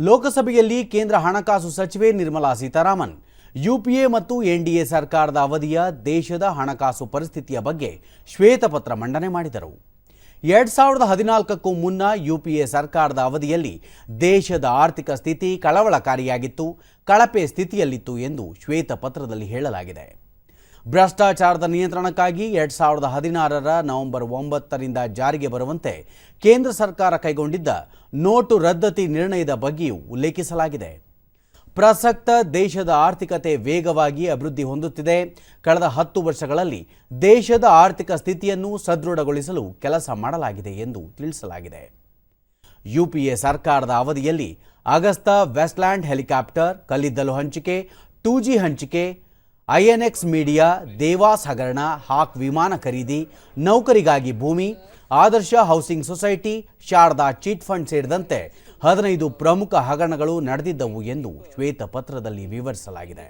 ಲೋಕಸಭೆಯಲ್ಲಿ ಕೇಂದ್ರ ಹಣಕಾಸು ಸಚಿವೆ ನಿರ್ಮಲಾ ಸೀತಾರಾಮನ್, ಯುಪಿಎ ಮತ್ತು ಎನ್ಡಿಎ ಸರ್ಕಾರದ ಅವಧಿಯ ದೇಶದ ಹಣಕಾಸು ಪರಿಸ್ಥಿತಿಯ ಬಗ್ಗೆ ಶ್ವೇತಪತ್ರ ಮಂಡನೆ ಮಾಡಿದರು. ಎರಡ್ ಸಾವಿರದ ಹದಿನಾಲ್ಕಕ್ಕೂ ಮುನ್ನ ಯುಪಿಎ ಸರ್ಕಾರದ ಅವಧಿಯಲ್ಲಿ ದೇಶದ ಆರ್ಥಿಕ ಸ್ಥಿತಿ ಕಳವಳಕಾರಿಯಾಗಿತ್ತು, ಕಳಪೆ ಸ್ಥಿತಿಯಲ್ಲಿತ್ತು ಎಂದು ಶ್ವೇತಪತ್ರದಲ್ಲಿ ಹೇಳಲಾಗಿದೆ. ಭ್ರಷ್ಟಾಚಾರದ ನಿಯಂತ್ರಣಕ್ಕಾಗಿ ಎರಡ್ ಸಾವಿರದ ಹದಿನಾರರ ನವೆಂಬರ್ ಒಂಬತ್ತರಿಂದ ಜಾರಿಗೆ ಬರುವಂತೆ ಕೇಂದ್ರ ಸರ್ಕಾರ ಕೈಗೊಂಡಿದ್ದ ನೋಟು ರದ್ದತಿ ನಿರ್ಣಯದ ಬಗ್ಗೆಯೂ ಉಲ್ಲೇಖಿಸಲಾಗಿದೆ. ಪ್ರಸಕ್ತ ದೇಶದ ಆರ್ಥಿಕತೆ ವೇಗವಾಗಿ ಅಭಿವೃದ್ಧಿ ಹೊಂದುತ್ತಿದೆ. ಕಳೆದ ಹತ್ತು ವರ್ಷಗಳಲ್ಲಿ ದೇಶದ ಆರ್ಥಿಕ ಸ್ಥಿತಿಯನ್ನು ಸದೃಢಗೊಳಿಸಲು ಕೆಲಸ ಮಾಡಲಾಗಿದೆ ಎಂದು ತಿಳಿಸಲಾಗಿದೆ. ಯುಪಿಎ ಸರ್ಕಾರದ ಅವಧಿಯಲ್ಲಿ ಅಗಸ್ತಾ ವೆಸ್ಟ್ಲ್ಯಾಂಡ್ ಹೆಲಿಕಾಪ್ಟರ್, ಕಲ್ಲಿದ್ದಲು ಹಂಚಿಕೆ, ಟೂ ಜಿ ಹಂಚಿಕೆ ಐಎನ್ಎಕ್ಸ್ ಮೀಡಿಯಾ, ದೇವಾಸ್ ಹಗರಣ, ಹಾಕ್ ವಿಮಾನ ಖರೀದಿ, ನೌಕರಿಗಾಗಿ ಭೂಮಿ, Adarsh housing society, Sharada chit fund ಸೇರಿದಂತೆ ಹದಿನೈದು ಪ್ರಮುಖ ಹಗರಣಗಳು ನಡೆದಿದ್ದವು ಎಂದು ಶ್ವೇತಪತ್ರದಲ್ಲಿ ವಿವರಿಸಲಾಗಿದೆ.